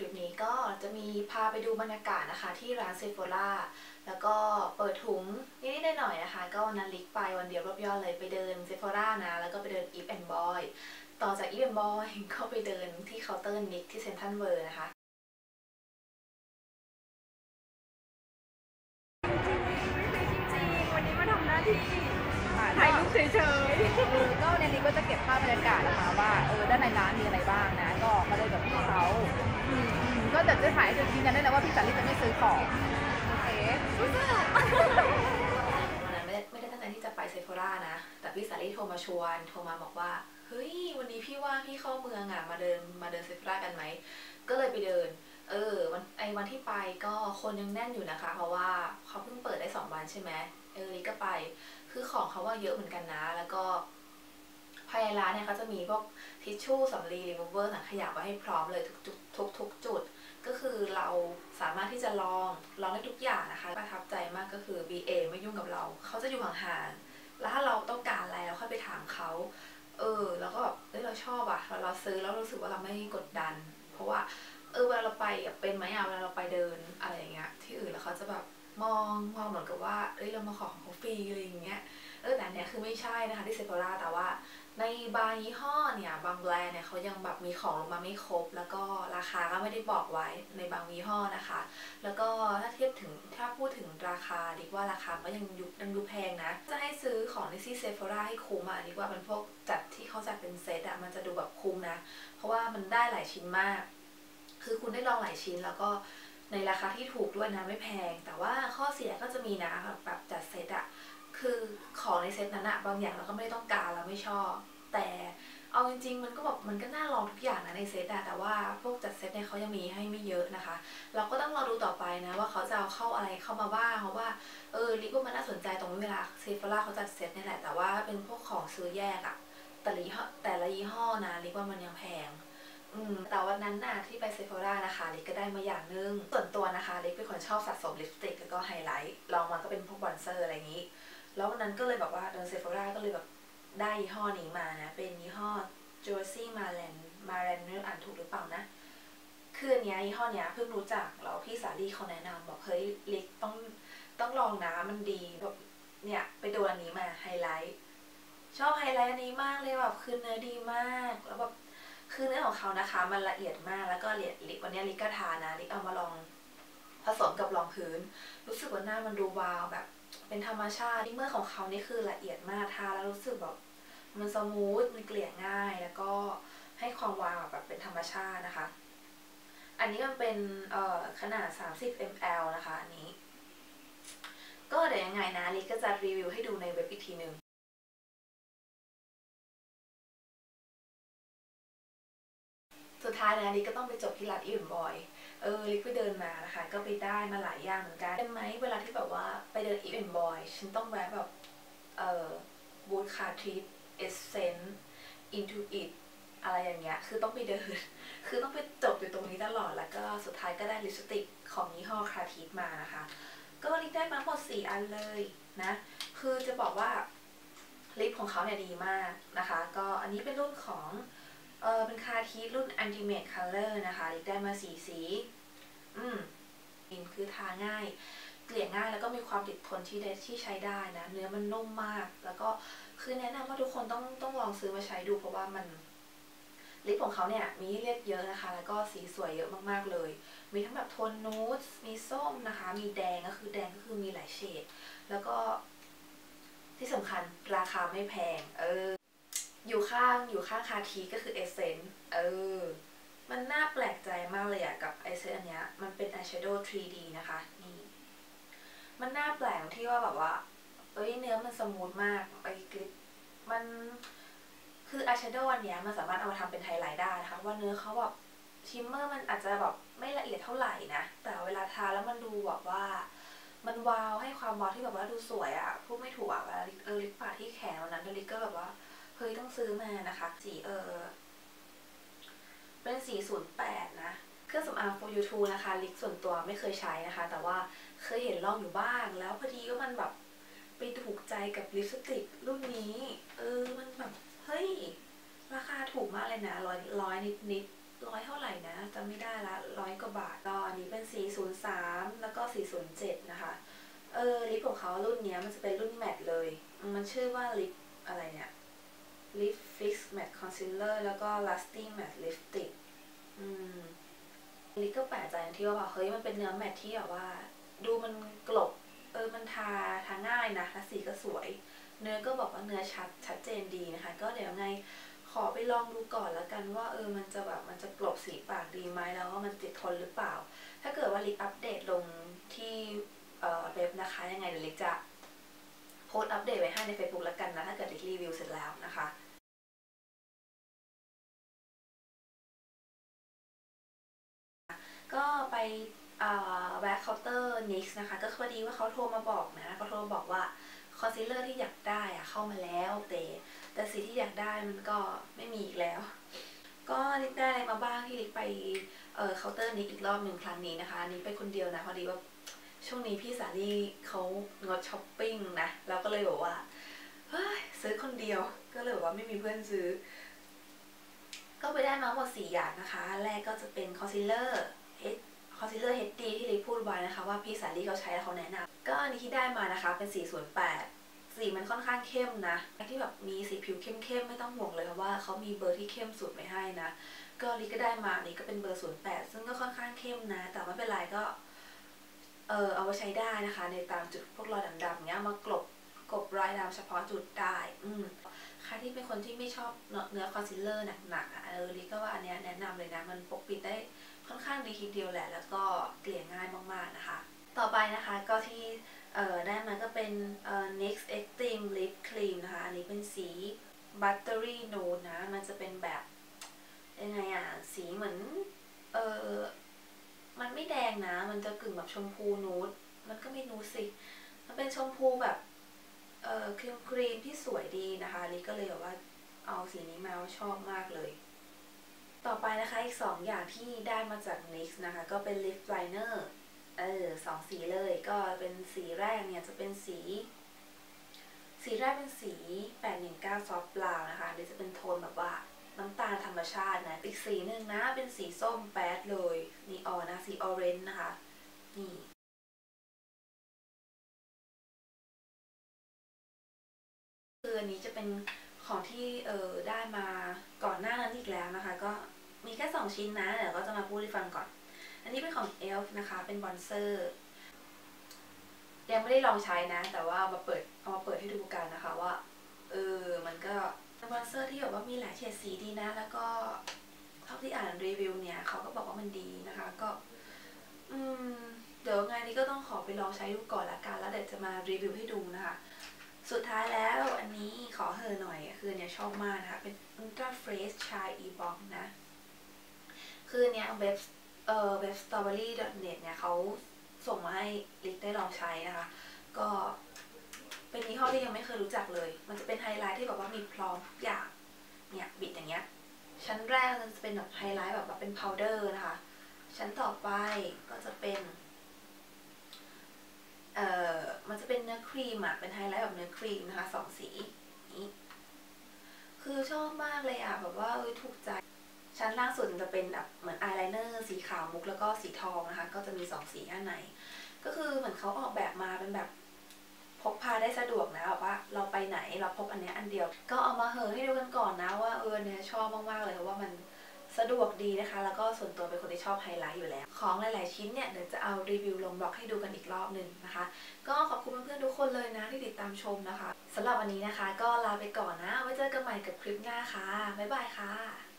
ลิปนี้ก็จะมีพาไปดูบรรยากาศนะคะ ที่ร้านเซฟโฟล่าแล้วก็เปิดถุงนิดๆหน่อยๆนะคะ ก็วันนั้นลิกไปวันเดียวรอบยอดเลยไปเดินเซฟโฟล่านะ แล้วก็ไปเดินอีฟแอนด์บอยต่อจากอีฟแอนด์บอยก็ไปเดินที่เคาน์เตอร์นิกที่เซนทรัลเวิร์นะคะวันนี้มาทำหน้าที่ถ่ายรูปเฉยก็ในนี้ก็จะเก็บภาพบรรยากาศนะคะว่าเออด้านในร้านมีอะไรบ้างนะ ก็มาเลยกับพี่เขา อืมอืมก็จะจะถ่ายจนยืนยันได้เลยว่าพี่สาลีจะไม่ซื้อของโอเควันนั้นไม่ได้ไม่ได้ตั้งใจที่จะไปเซฟโฟล่านะ แต่พี่สาลีโทรมาชวนโทรมาบอกว่าเฮ้ยวันนี้พี่ว่าพี่เข้าเมืองอะมาเดินมาเดินเซฟโฟล่ากันไหมก็เลยไปเดิน เออวันไอวันที่ไปก็คนยังแน่นอยู่นะคะ เพราะว่าเขาเพิ่งเปิดได้สองวันใช่ไหมเออลิก็ไป คือของเขาว่าเยอะเหมือนกันนะ แล้วก็ ภายในร้านเนี่ยเขาจะมีพวกทิชชู่สำลีรีมูเวอร์ถังขยะไว้ให้พร้อมเลยทุกจุดทุกทุกจุด ก็คือเราสามารถที่จะลองลองได้ทุกอย่างนะคะ ประทับใจมากก็คือ BA ไม่ยุ่งกับเรา เขาจะอยู่ห่างๆแล้วถ้าเราต้องการอะไรเราค่อยไปถามเขาเออแล้วก็แบบเอ้ยเราชอบอะเราเราซื้อแล้วรู้สึกว่าเราไม่กดดัน เพราะว่าเออเวลาเราไปเป็นไหมอะเวลาเราไปเดินอะไรอย่างเงี้ยที่อื่นแล้วเขาจะแบบมองมองเหมือนกับว่าเอ้ยเรามาขอของเขาฟรีอะไรอย่างเงี้ย เออแต่เนี้ยคือไม่ใช่นะคะที่เซฟโ o ราแต่ว่าในบางยี่ห้อเนี่ยบางแบรนด์เนี่ยเขายังแบบมีของลงมาไม่ครบ แล้วก็ราคาก็ไม่ได้บอกไว้ในบางยี่ห้อนะคะ แล้วก็ถ้าเทียบถึงถ้าพูดถึงราคาดีกว่าราคาก็ยังยุยังดูแพงนะ จะให้ซื้อของในซี่เซฟโ o ราให้คุ้มอะดีกว่าเป็นพวกจัดที่เขาจัดเป็นเซตอะมันจะดูแบบคุ้มนะ เพราะว่ามันได้หลายชิ้นมาก คือคุณได้ลองหลายชิ้นแล้วก็ในราคาที่ถูกด้วยนะไม่แพง แต่ว่าข้อเสียก็จะมีนะแบบจัดเซตอะ คือของในเซตนั้นอะบางอย่างเราก็ไม่ได้ต้องการเราไม่ชอบ แต่เอาจริงๆ มันก็แบบมันก็น่าลองทุกอย่างนะในเซตอะแต่ว่าพวกจัดเซตเนี่ยเขายังมีให้ไม่เยอะนะคะ เราก็ต้องรอดูต่อไปนะว่าเขาจะเอาเข้าอะไรเข้ามาบ้างเพราะว่าเออลิก็มันน่าสนใจตรงเวลาเซฟล่าเขาจัดเซตนี่แหละแต่ว่าเป็นพวกของซื้อแยกอะแต่ละยี่ห้อแต่ละยี่ห้อนะลิว่ามันยังแพงอืมแต่วันนั้นน่ะที่ไปเซฟโ o รานะคะลิกก็ได้มาอย่างหนึงส่วนตัวนะคะลิกเป็นคนชอบสะสมลิปสติกแล้วก็ไฮไลท์ลองมาก็เป็นพวกบอนเซอร์อะไรอย่างนี้ แล้ววันนั้นก็เลยแบบว่าเดินเซฟราก็เลยแบบได้ยี่ห้อนี้มานะ เป็นยี่ห้อ Josie Maren Maren ไม่รู้อ่านถูกหรือเปล่านะคืออันเนี้ยยี่ห้อเนี้ยเพิ่งรู้จักแล้วพี่สาลีเขาแนะนำบอกเฮ้ยลิกต้องต้องลองนะมันดีแบบเนี่ยไปดูอันนี้มาไฮไลท์ชอบไฮไลท์อันนี้มากเลยแบบคือเนื้อดีมากแล้วแบบคือเนื้อของเขานะคะ มันละเอียดมากแล้วก็ละเอียดลิวันนี้ลิกก็ทานะลิกเอามาลองผสมกับรองพื้น รู้สึกว่าหน้ามันดูวาวแบบ เป็นธรรมชาติเมื่อของเขานี่คือละเอียดมากทาแล้วรู้สึกแบบมันสมูทมันเกลี่ยง่าย แล้วก็ให้ความวาวแบบเป็นธรรมชาตินะคะ อันนี้มันเป็นขนาด 30 ml นะคะอันนี้ ก็เดี๋ยวยังไงนะลิกก็จะรีวิวให้ดูในเว็บอีกทีหนึ่งสุดท้ายนะลิกก็ต้องไปจบที่ร้านอิ่มบอย เออลิกไปเดินมานะคะ ก็ไปได้มาหลายอย่างเหมือนกันเป็นไหมเวลาที่แบบว่าไปเดินอีเวนบอยฉันต้องแวะแบบเออบูธคาทริปเอเซนต์อินทูอิทอะไรอย่างเงี้ย คือต้องไปเดิน คือต้องไปจบอยู่ตรงนี้ตลอด แล้วก็สุดท้ายก็ได้ลิปสติกของยี่ห้อคาทิปมานะคะ ก็ลิกได้มาหมด 4 อันเลยนะ คือจะบอกว่าลิปของเขาเนี่ยดีมากนะคะ ก็อันนี้เป็นรุ่นของ เออเป็นคาทีรุ่น Ultimate Color นะคะลิกได้มาสีสี อืมคือทาง่าย เกลี่ยง่ายแล้วก็มีความติดทนที่ได้ที่ใช้ได้นะ เนื้อมันนุ่มมาก แล้วก็คือแนะนำว่าทุกคนต้องต้องลองซื้อมาใช้ดูเพราะว่ามันลิปของเขาเนี่ยมีเลือกเยอะนะคะ แล้วก็สีสวยเยอะมากๆเลย มีทั้งแบบโทนนูดมีส้มนะคะ มีแดงก็คือแดงก็คือมีหลายเฉด แล้วก็ที่สำคัญราคาไม่แพง เออ อยู่ข้างอยู่ข้างคาทีก็คือเอเซนเออ มันน่าแปลกใจมากเลยอะกับไอเซนอันเนี้ย มันเป็นอายแชโดว์ 3D นะคะ นี่ มันน่าแปลกที่ว่าแบบว่าเอ้ยเนื้อมันสมูทมากไปกริปมันคืออายแชโดว์อันเนี้ยมันสามารถเอามาทำเป็นไฮไลท์ได้นะคะ ว่าเนื้อเขาแบบชิมเมอร์มันอาจจะแบบไม่ละเอียดเท่าไหร่นะ แต่เวลาทาแล้วมันดูแบบว่า มันวาวให้ความวาวที่แบบว่าดูสวยอะพูดไม่ถูกอะเวลาเออลิปปาที่แขนวันนั้นลิกก็แบบว่า เฮ้ยต้องซื้อมานะคะ สีเออเป็นสี08 นะ เครื่องสำอาง for you too นะคะ ลิกส่วนตัวไม่เคยใช้นะคะ แต่ว่าเคยเห็นลองอยู่บ้าง แล้วพอดีก็มันแบบไปถูกใจกับลิปสติกรุ่นนี้ เออ มันแบบเฮ้ย ราคาถูกมากเลยนะร้อยร้อยนิดนิดร้อยเท่าไหร่นะจำไม่ได้ละร้อยกว่าบาทก็อันนี้เป็น 403 แล้วก็ 407 นะคะ เออลิปของเขารุ่นเนี้ยมันจะเป็นรุ่นแมตเลย มันชื่อว่าลิปอะไรเนี่ย Lip Fix Matte Concealer แล้วก็ Lasting Matte Lipstick อืมลิปก็แปลกใจที่ว่าเฮ้ยมันเป็นเนื้อแมตต์ที่แบบว่า ดูมันกลบ เออมันทาทาง่ายนะและสีก็สวย เนื้อก็บอกว่าเนื้อชัดชัดเจนดีนะคะ ก็เดี๋ยวไงขอไปลองดูก่อนแล้วกันว่าเออมันจะแบบมันจะกลบสีปากดีไหมแล้วว่ามันติดทนหรือเปล่า ถ้าเกิดว่าลิปอัปเดตลงที่เอ่อเว็บนะคะยังไงเดี๋ยวลิกจะ โพสอัปเดตไว้ให้ใน Facebook แล้วกันนะ ถ้าเกิดลิกรีวิวเสร็จแล้วนะคะก็ไปแบ็คเคาน์เตอร์นิกส์นะคะ ก็พอดีว่าเขาโทรมาบอกนะเขาโทรบอกว่าคอนซีลเลอร์ที่อยากได้อะเข้ามาแล้วแต่แต่สีที่อยากได้มันก็ไม่มีอีกแล้ว ก็ลิกได้อะไรมาบ้างที่ลิกไปเคาน์เตอร์นิกอีกรอบหนึ่งครั้งนี้นะคะนนี้ไปคนเดียวนะพอดีว่า ช่วงนี้พี่สาลี่เขางดช้อปปิ้งนะเราก็เลยบอกว่าเฮ้ยซื้อคนเดียวก็เลยบอกว่าไม่มีเพื่อนซื้อ ก็ไปได้มาหมดสี่อย่างนะคะ แรกก็จะเป็นคอนซีลเลอร์เฮดคอนซีลเลอร์เฮดดีที่ลิพูดไว้นะคะ ว่าพี่สาลี่เขาใช้แล้วเขาแนะนำก็อันนี้ที่ได้มานะคะเป็น 408สีมันค่อนข้างเข้มนะที่แบบมีสีผิวเข้มๆไม่ต้องห่วงเลยค่ะว่าเขามีเบอร์ที่เข้มสุดไว้ให้นะ ก็ลิก็ได้มาอันนี้ก็เป็นเบอร์ 08 ซึ่งก็ค่อนข้างเข้มนะ แต่ไม่เป็นไรก็ เออเอาไว้ใช้ได้นะคะ ในตามจุดพวกรอยดำๆเงี้ยมากลบกลบรอยดำเฉพาะจุดได้ อืมใครที่เป็นคนที่ไม่ชอบเนื้อคอนซีลเลอร์หนักๆอะเออลิก็ว่าอันเนี้ยแนะนำเลยนะ มันปกปิดได้ค่อนข้างดีทีเดียวแหละ แล้วก็เกลี่ยง่ายมากๆนะคะ ต่อไปนะคะก็ที่เอ่อได้มาก็เป็นเอ่อ NYX Extreme Lip Cream นะคะ อันนี้เป็นสี Buttery Nude นะ มันจะเป็นแบบยังไงอะสีเหมือนเออ มันไม่แดงนะ มันจะกึ่งแบบชมพูนูดมันก็ไม่นูดสิ มันเป็นชมพูแบบ เอ่อครีมครีมที่สวยดีนะคะลิก็เลยแบบว่าเอาสีนี้มาชอบมากเลย ต่อไปนะคะอีกสองอย่างที่ได้มาจาก NYX นะคะ ก็เป็น lip liner เออสองสีเลยก็เป็นสีแรกเนี่ยจะเป็นสี สีแรกเป็นสี 819 soft brown นะคะอันนี้จะเป็นโทนแบบว่า น้ำตาลธรรมชาตินะ อีกสีหนึ่งนะ เป็นสีส้มแป๊ดเลยนีออนนะ สีออเรนจ์นะคะ นี่คืออันนี้จะเป็นของที่เออได้มาก่อนหน้านั้นอีกแล้วนะคะ ก็มีแค่2ชิ้นนะ เดี๋ยวก็จะมาพูดให้ฟังก่อน อันนี้เป็นของ ELF นะคะ เป็นบอนเซอร์ยังไม่ได้ลองใช้นะ แต่ว่ามาเปิดเอามาเปิดให้ดูกันนะคะว่า เออ มันก็ บอนเซอร์ที่แบบว่ามีหลายเฉดสีดีนะ แล้วก็เท่าที่อ่านรีวิวเนี่ยเขาก็บอกว่ามันดีนะคะ ก็ อืม เดี๋ยวไงนี้ก็ต้องขอไปลองใช้ดูก่อนละกัน แล้วเดี๋ยวจะมารีวิวให้ดูนะคะ สุดท้ายแล้วอันนี้ขอเฮอหน่อยคือเนี่ยชอบมากนะคะ เป็น Ultra Fresh Chai e b o x นะ คือเนี่ยเว็บเอ่อเว็บ strawberry.net เนี่ยเขาส่งมาให้ลิกได้ลองใช้นะคะ ก็ เป็นยี่ห้อที่ยังไม่เคยรู้จักเลย มันจะเป็นไฮไลท์ที่แบบว่ามีพร้อมทุกอย่าง เนี่ยบิดอย่างเงี้ย ชั้นแรกมันจะเป็นแบบไฮไลท์แบบว่าเป็นพาวเดอร์นะคะ ชั้นต่อไปก็จะเป็น เอ่อ มันจะเป็นเนื้อครีมอะเป็นไฮไลท์แบบเนื้อครีมนะคะสองสีนี้ คือชอบมากเลยอะแบบว่าเอ้ยถูกใจ ชั้นล่างสุดจะเป็นแบบเหมือนอายไลเนอร์สีขาวมุกแล้วก็สีทองนะคะ ก็จะมีสองสีข้างใน ก็คือเหมือนเขาออกแบบมาเป็นแบบ พกพาได้สะดวกนะแบบว่าเราไปไหนเราพกอันเนี้ยอันเดียว ก็เอามาเหอให้ดูกันก่อนนะว่าเออเนี่ยชอบมากๆเลยเพราะว่ามันสะดวกดีนะคะ แล้วก็ส่วนตัวเป็นคนที่ชอบไฮไลท์อยู่แล้ว ของหลาย ๆ ชิ้นเนี่ยเดี๋ยวจะเอารีวิวลงบล็อกให้ดูกันอีกรอบหนึ่งนะคะ ก็ขอบคุณเพื่อนๆทุกคนเลยนะที่ติดตามชมนะคะสำหรับวันนี้นะคะ ก็ลาไปก่อนนะไว้เจอกันใหม่กับคลิปหน้าค่ะบ๊ายบายค่ะ